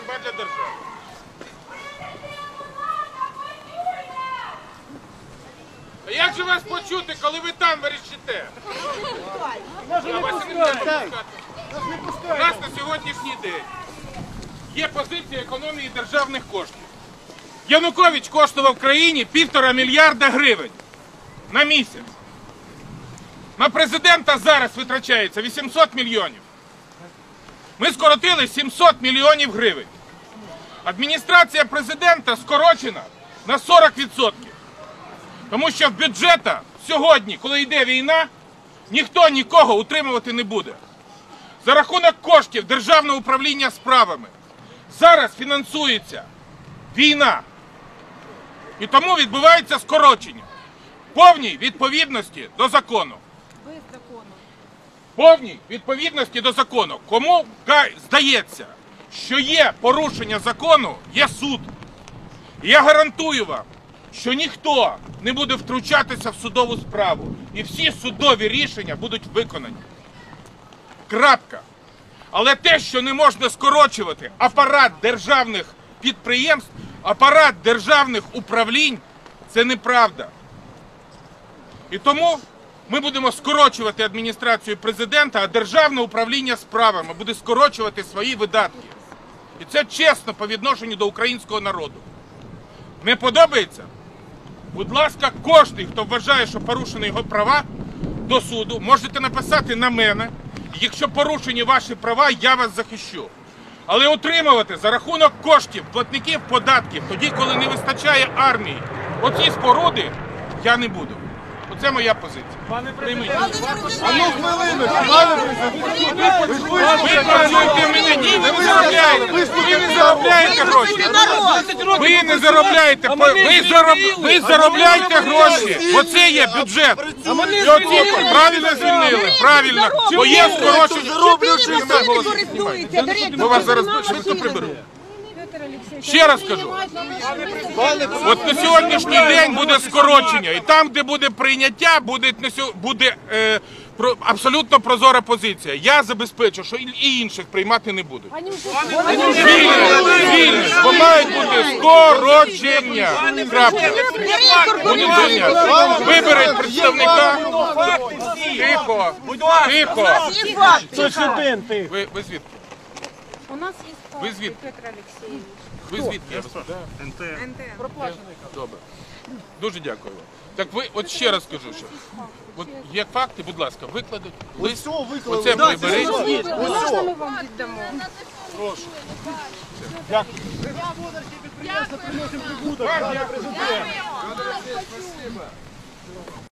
ганьба для держави. А як же вас почути, коли ви там не можна. У нас на сьогоднішній день є позиція економії державних коштів. Янукович коштував країні півтора мільярда гривень на місяць. На президента зараз витрачається 800 мільйонів. Ми скоротили 700 мільйонів гривень. Адміністрація президента скорочена на 40%. Тому що в бюджета сьогодні, коли йде війна, ніхто нікого утримувати не буде. За рахунок коштів Державного управління справами зараз фінансується війна. І тому відбувається скорочення повній відповідності до закону. Повній відповідності до закону. Кому здається, що є порушення закону, є суд. І я гарантую вам, що ніхто не буде втручатися в судову справу. І всі судові рішення будуть виконані. Крапка. Але те, що не можна скорочувати апарат державних підприємств, апарат державних управлінь, це неправда. І тому ми будемо скорочувати адміністрацію президента, а державне управління справами буде скорочувати свої видатки. І це чесно по відношенню до українського народу. Не подобається? Будь ласка, кожен, хто вважає, що порушені його права до суду, можете написати на мене. Якщо порушені ваші права, я вас захищу. Але отримувати за рахунок коштів платників податків, тоді, коли не вистачає армії, оці споруди, я не буду. Оце моя позиція. Прийміть. Ви працюєте мене, ні, ви не заробляєте. Ви не заробляєте гроші. Ви не заробляєте, ви, зароб- ви заробляєте гроші. Оце є бюджет. Оці правильно звільнили, правильно. Бо є скорочення. Ми вас зараз швидко приберемо. Ще раз кажу. От на сьогоднішній день буде скорочення, і там, де буде прийняття, буде, буде е, про, абсолютно прозора позиція. Я забезпечу, що і- інших приймати не будуть. Вільні, вільні, бо мають бути скорочення. Крапка. Виберіть представника. Тихо, тихо. Ви, ви звідки? У нас є Ви факти, звідки? Петр Олексійович. Ви звідки? Я вас питаю? Добре. Дуже дякую вам. Так ви, от ще раз кажу, що от є факти, будь ласка, викладуть. Лист. Оце приберіть. Можна ми вам віддамо?